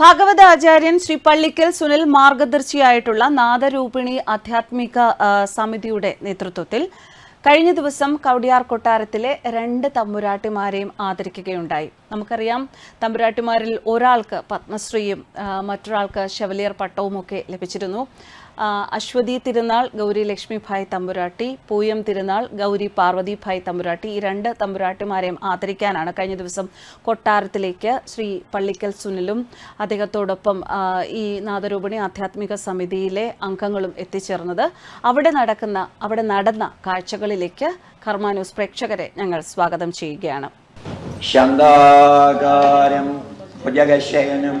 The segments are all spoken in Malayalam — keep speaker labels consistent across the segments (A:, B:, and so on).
A: ഭാഗവതാചാര്യൻ ശ്രീ പള്ളിക്കൽ സുനിൽ മാർഗദർശിയായിട്ടുള്ള നാദരൂപിണി ആധ്യാത്മിക സമിതിയുടെ നേതൃത്വത്തിൽ കഴിഞ്ഞ ദിവസം കവടിയാർ കൊട്ടാരത്തിലെ രണ്ട് തമ്പുരാട്ടിമാരെയും ആദരിക്കുകയുണ്ടായി. നമുക്കറിയാം തമ്പുരാട്ടിമാരിൽ ഒരാൾക്ക് പത്മശ്രീയും മറ്റൊരാൾക്ക് ശവലിയർ പട്ടവും ഒക്കെ ലഭിച്ചിരുന്നു. അശ്വതി തിരുനാൾ ഗൗരി ലക്ഷ്മിഭായ് തമ്പുരാട്ടി പൂയം തിരുനാൾ ഗൗരി പാർവതിഭായ് തമ്പുരാട്ടി ഈ രണ്ട് തമ്പുരാട്ടിമാരെയും ആദരിക്കാനാണ് കഴിഞ്ഞ ദിവസം കൊട്ടാരത്തിലേക്ക് ശ്രീ പള്ളിക്കൽ സുനിലും അദ്ദേഹത്തോടൊപ്പം ഈ നാദരൂപിണി ആധ്യാത്മിക സമിതിയിലെ അംഗങ്ങളും എത്തിച്ചേർന്നത്. അവിടെ നടക്കുന്ന അവിടെ നടന്ന കാഴ്ചകളിലേക്ക് കർമ്മ ന്യൂസ് പ്രേക്ഷകരെ ഞങ്ങൾ സ്വാഗതം ചെയ്യുകയാണ്.
B: ശാന്താകാരം ഭുജഗശയനം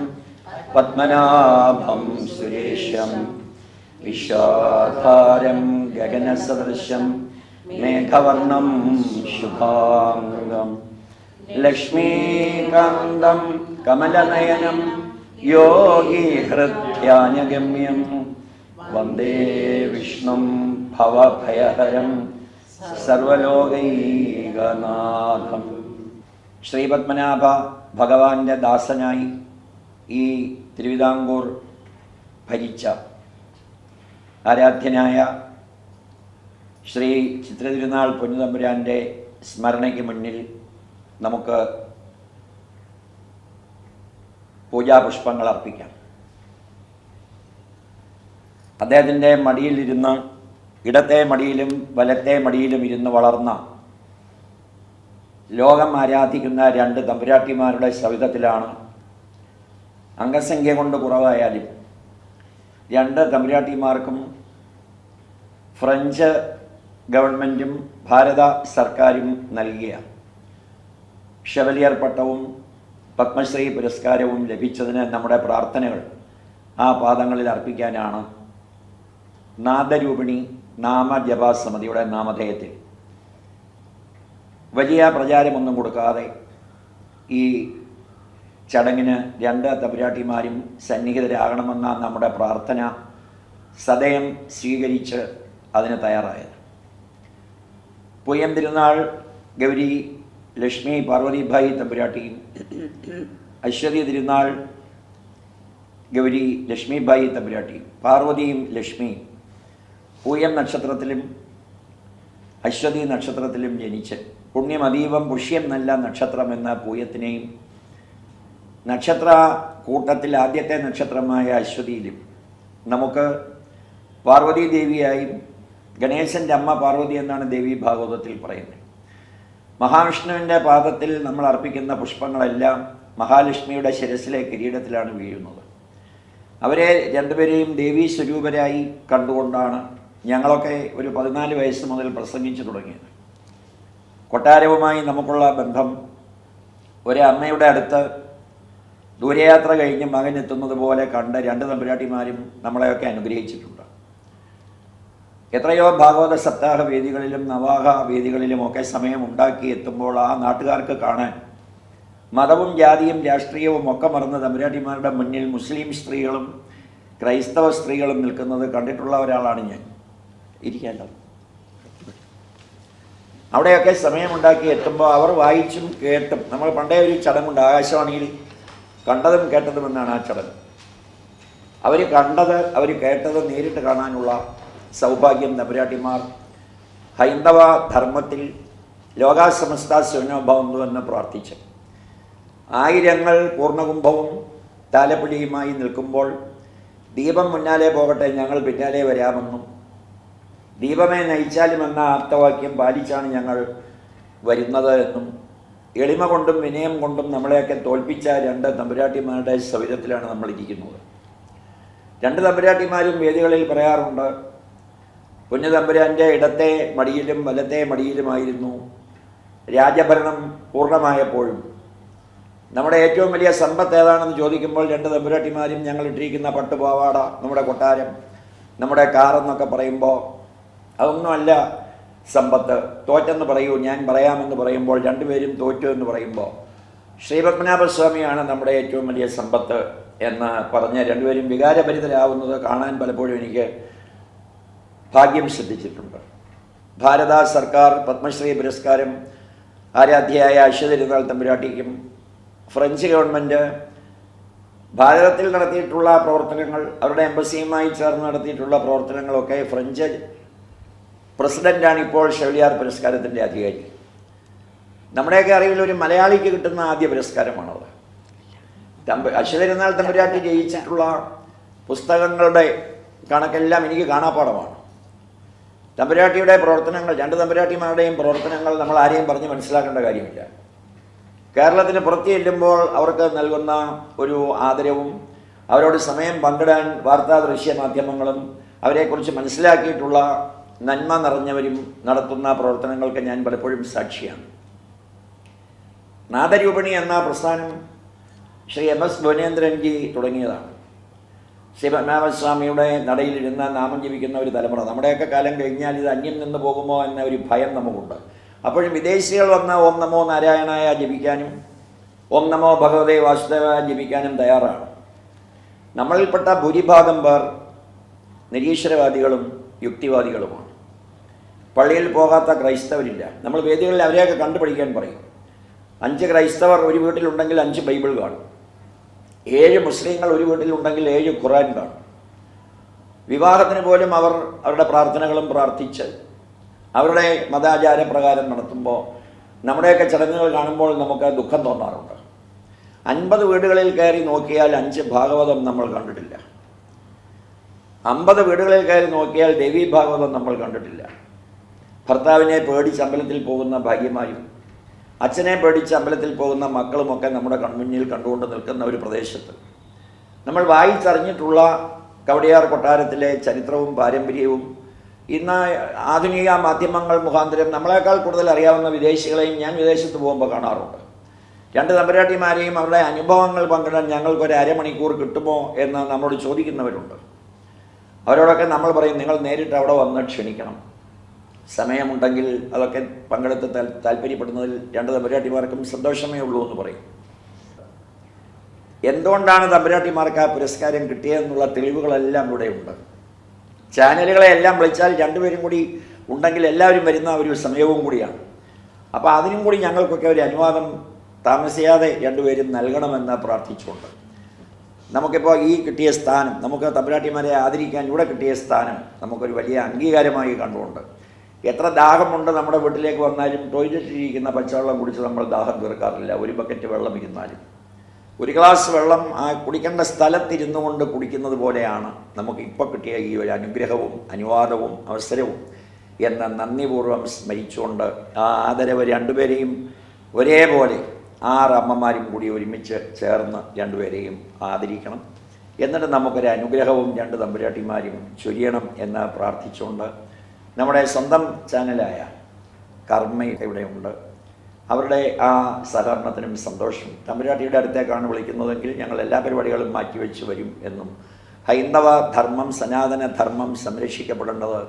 B: പത്മനാഭം സുരേശം വിശ്വാധാരം ഗഗനസദൃശം മേഘവർണം ശുഭാംഗം ലക്ഷ്മീകാന്തം കമലനയനം യോഗി വന്ദേ വിഷ്ണും ഭവഭയഹരം സർവലോകൈകനാഥം. ശ്രീപത്മനാഭ ഭഗവാന്റെ ദാസനായി ഈ തിരുവിതാംകൂർ ഭരിച്ച ആരാധ്യനായ ശ്രീ ചിത്രതിരുനാൾ പൊന്നുതമ്പുരാന്റെ സ്മരണയ്ക്ക് മുന്നിൽ നമുക്ക് പൂജാപുഷ്പങ്ങൾ അർപ്പിക്കാം. അദ്ദേഹത്തിന്റെ മടിയിലിരുന്ന് ഇടത്തെ മടിയിലും വലത്തെ മടിയിലും ഇരുന്ന് വളർന്ന ലോകം ആരാധിക്കുന്ന രണ്ട് തമ്പുരാട്ടിമാരുടെ സവിധത്തിലാണ് അംഗസംഖ്യ കൊണ്ട് കുറവായാലും രണ്ട് തമ്പുരാട്ടിമാർക്കും ഫ്രഞ്ച് ഗവൺമെന്റും ഭാരത സർക്കാരും നൽകിയ ഷെവലിയർ പട്ടവും പത്മശ്രീ പുരസ്കാരവും ലഭിച്ചതിന് നമ്മുടെ പ്രാർത്ഥനകൾ ആ പാദങ്ങളിൽ അർപ്പിക്കാനാണ് നാദരൂപിണി നാമജപ സമിതിയുടെ നാമധേയത്തിൽ. വലിയ പ്രചാരമൊന്നും കൊടുക്കാതെ ഈ ചടങ്ങിന് രണ്ട് തമ്പുരാട്ടിമാരും സന്നിഹിതരാകണമെന്ന നമ്മുടെ പ്രാർത്ഥന സദയം സ്വീകരിച്ച് അതിന് തയ്യാറായത്. പൊയ്യം തിരുനാൾ ഗൗരി ലക്ഷ്മി പാർവതിഭായി തമ്പുരാട്ടിയും ഐശ്വര്യ തിരുനാൾ ഗൗരി ലക്ഷ്മിഭായി തമ്പുരാട്ടിയും പാർവതിയും ലക്ഷ്മിയും പൂയം നക്ഷത്രത്തിലും അശ്വതി നക്ഷത്രത്തിലും ജനിച്ച്. പുണ്യമതീവം പുഷ്യം നല്ല നക്ഷത്രം എന്ന പൂയത്തിനെയും നക്ഷത്ര കൂട്ടത്തിൽ ആദ്യത്തെ നക്ഷത്രമായ അശ്വതിയിലും നമുക്ക് പാർവതി ദേവിയായും ഗണേശന്റെ അമ്മ പാർവതി എന്നാണ് ദേവി ഭാഗവതത്തിൽ പറയുന്നത്. മഹാവിഷ്ണുവിന്റെ പാദത്തിൽ നമ്മൾ അർപ്പിക്കുന്ന പുഷ്പങ്ങളെല്ലാം മഹാലക്ഷ്മിയുടെ ശിരസിലെ കിരീടത്തിലാണ് വീഴുന്നത്. അവരെ രണ്ടുപേരെയും ദേവീ സ്വരൂപരായി കണ്ടുകൊണ്ടാണ് ഞങ്ങളൊക്കെ ഒരു പതിനാല് വയസ്സ് മുതൽ പ്രസംഗിച്ചു തുടങ്ങിയത്. കൊട്ടാരവുമായി നമുക്കുള്ള ബന്ധം ഒരമ്മയുടെ അടുത്ത് ദൂരയാത്ര കഴിഞ്ഞ് മകൻ എത്തുന്നത് പോലെ കണ്ട് രണ്ട് തമ്പുരാട്ടിമാരും നമ്മളെയൊക്കെ അനുഗ്രഹിച്ചിട്ടുണ്ട്. എത്രയോ ഭാഗവത സപ്താഹ വേദികളിലും നവാഹ വേദികളിലുമൊക്കെ സമയം ഉണ്ടാക്കി എത്തുമ്പോൾ ആ നാട്ടുകാർക്ക് കാണാൻ മതവും ജാതിയും രാഷ്ട്രീയവും ഒക്കെ മറന്ന് തമ്പുരാട്ടിമാരുടെ മുന്നിൽ മുസ്ലിം സ്ത്രീകളും ക്രൈസ്തവ സ്ത്രീകളും നിൽക്കുന്നത് കണ്ടിട്ടുള്ള ഒരാളാണ് ഞാൻ. ഇരിക്കാമല്ലോ അവിടെയൊക്കെ സമയമുണ്ടാക്കി എത്തുമ്പോൾ അവർ വായിച്ചും കേട്ടും. നമ്മൾ പണ്ടേ ഒരു ചടങ്ങുണ്ട് ആകാശവാണിയിൽ. കണ്ടതും കേട്ടതും എന്നാണ് ആ ചടങ്ങ്. അവർ കണ്ടത് അവർ കേട്ടത് നേരിട്ട് കാണാനുള്ള സൗഭാഗ്യം തമ്പുരാട്ടിമാർ ഹൈന്ദവ ധർമ്മത്തിൽ ലോകാസമസ്ത സുനോഭവന്തു എന്ന് പ്രാർത്ഥിച്ച്. ആയിരങ്ങൾ പൂർണകുംഭവും താലപ്പൊലിയുമായി നിൽക്കുമ്പോൾ ദീപം മുന്നാലെ പോകട്ടെ ഞങ്ങൾ പിന്നാലെ വരാമെന്നും. ദീപമേ നയിച്ചാലും എന്ന ആപ്തവാക്യം പാലിച്ചാണ് ഞങ്ങൾ വരുന്നത് എന്നും എളിമ കൊണ്ടും വിനയം കൊണ്ടും നമ്മളെയൊക്കെ തോൽപ്പിച്ച രണ്ട് തമ്പുരാട്ടിമാരുടെ സവിധത്തിലാണ് നമ്മൾ ഇരിക്കുന്നത് രണ്ട് തമ്പുരാട്ടിമാരും വേദികളിൽ പറയാറുണ്ട് കുഞ്ഞു തമ്പുരാന്റെ ഇടത്തെ മടിയിലും വലത്തെ മടിയിലുമായിരുന്നു രാജഭരണം പൂർണമായപ്പോഴും. നമ്മുടെ ഏറ്റവും വലിയ സമ്പത്ത് ഏതാണെന്ന് ചോദിക്കുമ്പോൾ രണ്ട് തമ്പുരാട്ടിമാരും ഞങ്ങൾ ഇട്ടിരിക്കുന്ന പട്ടുപാവാട നമ്മുടെ കൊട്ടാരം നമ്മുടെ കാറെന്നൊക്കെ പറയുമ്പോൾ അതൊന്നുമല്ല സമ്പത്ത്. തോറ്റെന്ന് പറയൂ ഞാൻ പറയാമെന്ന് പറയുമ്പോൾ രണ്ടുപേരും തോറ്റു എന്ന് പറയുമ്പോൾ. ശ്രീപത്മനാഭസ്വാമിയാണ് നമ്മുടെ ഏറ്റവും വലിയ സമ്പത്ത് എന്ന് പറഞ്ഞ് രണ്ടുപേരും വികാരഭരിതരാവുന്നത് കാണാൻ പലപ്പോഴും എനിക്ക് ഭാഗ്യം സിദ്ധിച്ചിട്ടുണ്ട് ഭാരത സർക്കാർ പത്മശ്രീ പുരസ്കാരം ആരാധ്യയായ അശ്വതിരുന്നാൾ തമ്പുരാട്ടിക്കും ഫ്രഞ്ച് ഗവൺമെന്റ് ഭാരതത്തിൽ നടത്തിയിട്ടുള്ള പ്രവർത്തനങ്ങൾ അവരുടെ എംബസിയുമായി ചേർന്ന് നടത്തിയിട്ടുള്ള പ്രവർത്തനങ്ങളൊക്കെ ഫ്രഞ്ച് പ്രസിഡന്റാണ് ഇപ്പോൾ ഷെവലിയാർ പുരസ്കാരത്തിന്റെ അധികാരി. നമ്മുടെയൊക്കെ അറിവിൽ ഒരു മലയാളിക്ക് കിട്ടുന്ന ആദ്യ പുരസ്കാരമാണത്. തമ്പ അശ്വതിരുന്നാൾ തമ്പുരാട്ടി ജയിച്ചിട്ടുള്ള പുസ്തകങ്ങളുടെ കണക്കെല്ലാം എനിക്ക് കാണാപ്പാടമാണ് തമ്പുരാട്ടിയുടെ പ്രവർത്തനങ്ങൾ രണ്ട് തമ്പുരാട്ടിമാരുടെയും പ്രവർത്തനങ്ങൾ നമ്മൾ ആരെയും പറഞ്ഞ് മനസ്സിലാക്കേണ്ട കാര്യമില്ല. കേരളത്തിന് പുറത്ത് ചെല്ലുമ്പോൾ അവർക്ക് നൽകുന്ന ഒരു ആദരവും അവരോട് സമയം പങ്കിടാൻ വാർത്താ ദൃശ്യ മാധ്യമങ്ങളും അവരെക്കുറിച്ച് മനസ്സിലാക്കിയിട്ടുള്ള നന്മ നിറഞ്ഞവരും നടത്തുന്ന പ്രവർത്തനങ്ങൾക്ക് ഞാൻ പലപ്പോഴും സാക്ഷിയാണ്. നാദരൂപണി എന്ന പ്രസ്ഥാനം ശ്രീ എം എസ് ഭുവനേന്ദ്രൻജി തുടങ്ങിയതാണ്. ശ്രീ പത്മനാഭസ്വാമിയുടെ നടയിലിരുന്ന നാമം ജപിക്കുന്ന ഒരു തലമുറ. നമ്മുടെയൊക്കെ കാലം കഴിഞ്ഞാൽ ഇത് അന്യം നിന്ന് പോകുമോ എന്ന ഒരു ഭയം നമുക്കുണ്ട്. അപ്പോഴും വിദേശികൾ വന്ന് ഓം നമോ നാരായണായ ജപിക്കാനും ഓം നമോ ഭഗവതേ വാസുദേവായ ജപിക്കാനും തയ്യാറാണ്. നമ്മളിൽപ്പെട്ട ഭൂരിഭാഗം പേർ നിരീശ്വരവാദികളും യുക്തിവാദികളുമാണ്. പള്ളിയിൽ പോകാത്ത ക്രൈസ്തവരില്ല. നമ്മൾ വേദികളിൽ അവരെയൊക്കെ കണ്ടുപിടിക്കാൻ പറയും. അഞ്ച് ക്രൈസ്തവർ ഒരു വീട്ടിലുണ്ടെങ്കിൽ അഞ്ച് ബൈബിൾ കാണും. ഏഴ് മുസ്ലിങ്ങൾ ഒരു വീട്ടിലുണ്ടെങ്കിൽ ഏഴ് ഖുറാൻ കാണും. വിവാഹത്തിന് പോലും അവർ അവരുടെ പ്രാർത്ഥനകളും പ്രാർത്ഥിച്ച് അവരുടെ മതാചാര പ്രകാരം നടത്തുമ്പോൾ നമ്മുടെയൊക്കെ ചടങ്ങുകൾ കാണുമ്പോൾ നമുക്ക് ദുഃഖം തോന്നാറുണ്ട്. അൻപത് വീടുകളിൽ കയറി നോക്കിയാൽ അഞ്ച് ഭാഗവതം നമ്മൾ കണ്ടിട്ടില്ല. അമ്പത് വീടുകളിൽ കയറി നോക്കിയാൽ ദേവീ ഭാഗവതം നമ്മൾ കണ്ടിട്ടില്ല. ഭർത്താവിനെ പേടിച്ച് അമ്പലത്തിൽ പോകുന്ന ഭാഗ്യമായും അച്ഛനെ പേടിച്ച് അമ്പലത്തിൽ പോകുന്ന മക്കളുമൊക്കെ നമ്മുടെ കൺമുന്നിൽ കണ്ടുകൊണ്ട് നിൽക്കുന്ന ഒരു പ്രദേശത്ത്. നമ്മൾ വായിച്ചറിഞ്ഞിട്ടുള്ള കവടിയാർ കൊട്ടാരത്തിലെ ചരിത്രവും പാരമ്പര്യവും ഇന്ന് ആധുനിക മാധ്യമങ്ങൾ മുഖാന്തരം നമ്മളെക്കാൾ കൂടുതൽ അറിയാവുന്ന വിദേശികളെയും ഞാൻ വിദേശത്ത് പോകുമ്പോൾ കാണാറുണ്ട്. രണ്ട് തമ്പരാട്ടിമാരെയും അവരുടെ അനുഭവങ്ങൾ പങ്കിടാൻ ഞങ്ങൾക്ക് ഞങ്ങൾക്കൊരു അരമണിക്കൂർ കിട്ടുമോ എന്ന് നമ്മളോട് ചോദിക്കുന്നവരുണ്ട്. അവരോടൊക്കെ നമ്മൾ പറയും നിങ്ങൾ നേരിട്ട് അവിടെ വന്ന് ക്ഷണിക്കണം. സമയമുണ്ടെങ്കിൽ അതൊക്കെ പങ്കെടുത്ത് താൽ- താല്പര്യപ്പെടുന്നതിൽ രണ്ട് തമ്പുരാട്ടിമാർക്കും സന്തോഷമേ ഉള്ളൂ എന്ന് പറയും. എന്തുകൊണ്ടാണ് തമ്പുരാട്ടിമാർക്ക് ആ പുരസ്കാരം കിട്ടിയതെന്നുള്ള തെളിവുകളെല്ലാം ഇവിടെ ഉണ്ട്. ചാനലുകളെ എല്ലാം വിളിച്ചാൽ രണ്ടുപേരും കൂടി ഉണ്ടെങ്കിൽ എല്ലാവരും വരുന്ന ഒരു സമയവും കൂടിയാണ്. അപ്പോൾ അതിനും കൂടി ഞങ്ങൾക്കൊക്കെ ഒരു അനുവാദം താമസിയാതെ രണ്ടുപേരും നൽകണമെന്ന് പ്രാർത്ഥിച്ചുകൊണ്ട്. നമുക്കിപ്പോൾ ഈ കിട്ടിയ സ്ഥാനം നമുക്ക് തമ്പുരാട്ടിമാരെ ആദരിക്കാൻ ഇവിടെ കിട്ടിയ സ്ഥാനം നമുക്കൊരു വലിയ അംഗീകാരമായി കണ്ടുകൊണ്ട് എത്ര ദാഹമുണ്ട് നമ്മുടെ വീട്ടിലേക്ക് വന്നാലും ടോയ്ലറ്റിലിരിക്കുന്ന പച്ചവെള്ളം കുടിച്ച് നമ്മൾ ദാഹം തീർക്കാറില്ല. ഒരു ബക്കറ്റ് വെള്ളം ഇരുന്നാലും. ഒരു ഗ്ലാസ് വെള്ളം ആ കുടിക്കേണ്ട സ്ഥലത്തിരുന്നു കൊണ്ട് കുടിക്കുന്നത് പോലെയാണ് നമുക്ക് ഇപ്പോൾ കിട്ടിയ ഈ ഒരു അനുഗ്രഹവും അനുവാദവും അവസരവും എന്ന നന്ദിപൂർവം സ്മരിച്ചുകൊണ്ട് ആ ആദരവ് രണ്ടുപേരെയും ഒരേപോലെ ആറ് അമ്മമാരും കൂടി ഒരുമിച്ച് ചേർന്ന് രണ്ടുപേരെയും ആദരിക്കണം. എന്നിട്ട് നമുക്കൊരു അനുഗ്രഹവും രണ്ട് തമ്പുരാട്ടിമാരും ചൊരിയണം എന്ന് പ്രാർത്ഥിച്ചുകൊണ്ട് നമ്മുടെ സ്വന്തം ചാനലായ കർമ്മ ഇവിടെയുണ്ട് അവരുടെ ആ സഹകരണത്തിനും സന്തോഷം. തമ്പുരാട്ടിയുടെ അടുത്തേക്കാണ് വിളിക്കുന്നതെങ്കിൽ ഞങ്ങൾ എല്ലാ പരിപാടികളും മാറ്റിവെച്ച് വരും എന്നും. ഹൈന്ദവ ധർമ്മം സനാതന ധർമ്മം സംരക്ഷിക്കപ്പെടേണ്ടത്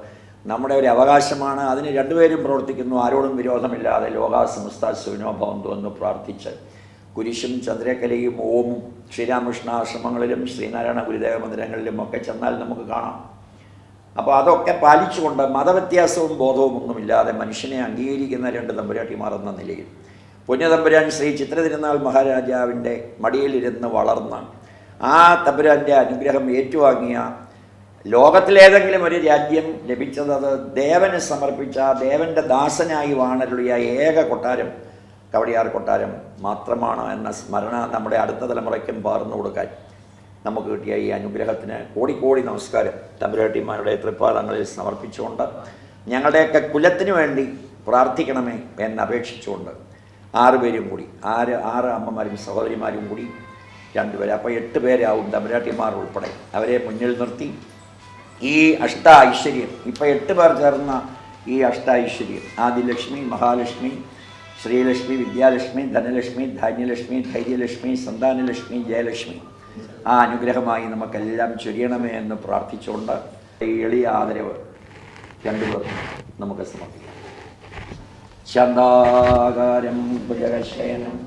B: നമ്മുടെ ഒരു അവകാശമാണ്. അതിന് രണ്ടുപേരും പ്രവർത്തിക്കുന്നു. ആരോടും വിരോധമില്ലാതെ ലോകാസമസ്ത സുവിനോഭവന്തു എന്ന് പ്രാർത്ഥിച്ച്. കുരിശും ചന്ദ്രക്കലയും ഓമും ശ്രീരാമകൃഷ്ണ ആശ്രമങ്ങളിലും ശ്രീനാരായണ ഗുരുദേവ മന്ദിരങ്ങളിലും ഒക്കെ ചെന്നാൽ നമുക്ക് കാണാം. അപ്പോൾ അതൊക്കെ പാലിച്ചുകൊണ്ട് മതവ്യത്യാസവും ബോധവും ഒന്നുമില്ലാതെ മനുഷ്യനെ അംഗീകരിക്കുന്ന രണ്ട് തമ്പുരാട്ടിമാർ എന്ന നിലയിൽ. പുണ്യതമ്പുരാൻ ശ്രീ ചിത്രതിരുനാൾ മഹാരാജാവിന്റെ മടിയിലിരുന്ന് വളർന്ന ആ തമ്പുരാന്റെ അനുഗ്രഹം ഏറ്റുവാങ്ങിയ ലോകത്തിലേതെങ്കിലും ഒരു രാജ്യം ലഭിച്ചത് അത് ദേവന് സമർപ്പിച്ച ദേവന്റെ ദാസനായി വാണരുളിയ ഏക കൊട്ടാരം കവടിയാർ കൊട്ടാരം മാത്രമാണ് എന്ന സ്മരണ നമ്മുടെ അടുത്ത തലമുറയ്ക്കും പകർന്നു കൊടുക്കാൻ. നമുക്ക് കിട്ടിയ ഈ അനുഗ്രഹത്തിന് കോടിക്കോടി നമസ്കാരം. തമ്പുരാട്ടിമാരുടെ തൃപ്പാദങ്ങളിൽ സമർപ്പിച്ചുകൊണ്ട് ഞങ്ങളുടെയൊക്കെ കുലത്തിന് വേണ്ടി പ്രാർത്ഥിക്കണമേ എന്ന് അപേക്ഷിച്ചുകൊണ്ട് ആറ് പേരും കൂടി ആറ് ആറ് അമ്മമാരും സഹോദരിമാരും കൂടി രണ്ടുപേർ അപ്പോൾ എട്ട് പേരാവും തമ്പുരാട്ടിമാർ ഉൾപ്പെടെ. അവരെ മുന്നിൽ നിർത്തി. ഈ അഷ്ട ഐശ്വര്യം ഇപ്പോൾ എട്ട് പേർ ചേർന്ന ഈ അഷ്ട ഐശ്വര്യം ആദിലക്ഷ്മി മഹാലക്ഷ്മി ശ്രീലക്ഷ്മി വിദ്യാലക്ഷ്മി ധനലക്ഷ്മി ധാന്യലക്ഷ്മി ധൈര്യലക്ഷ്മി സന്താനലക്ഷ്മി ജയലക്ഷ്മി ആ അനുഗ്രഹമായി നമുക്കെല്ലാം ചൊരിയണമേ എന്ന് പ്രാർത്ഥിച്ചുകൊണ്ട് ഈ എളിയ ആദരവ് രണ്ടുപേർക്കും നമുക്ക് സമർപ്പിക്കാം. ശാന്താകാരം ഭുജകശയനം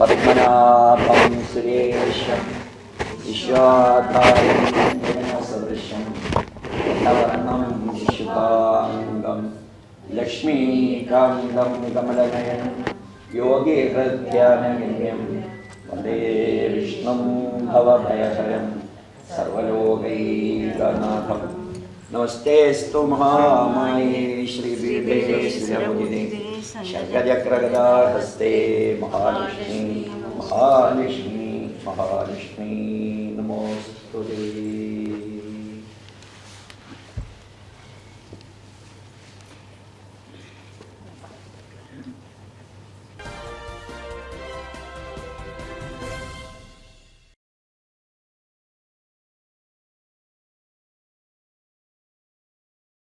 B: പത്മനാഭം സുരേഷം വിശ്വാധാരം ശുഭാംഗം ലക്ഷ്മീകാന്തം കമലനയനം യോഗി वंदे विष्णु भवभयहरं सर्वलोकैकनाथं। नमस्तेऽस्तु महामाये श्रीपीठे श्रीरमुदिने शङ्खचक्रगदाहस्ते महालक्ष्मी महालक्ष्मी महालक्ष्मी। नमोऽस्तु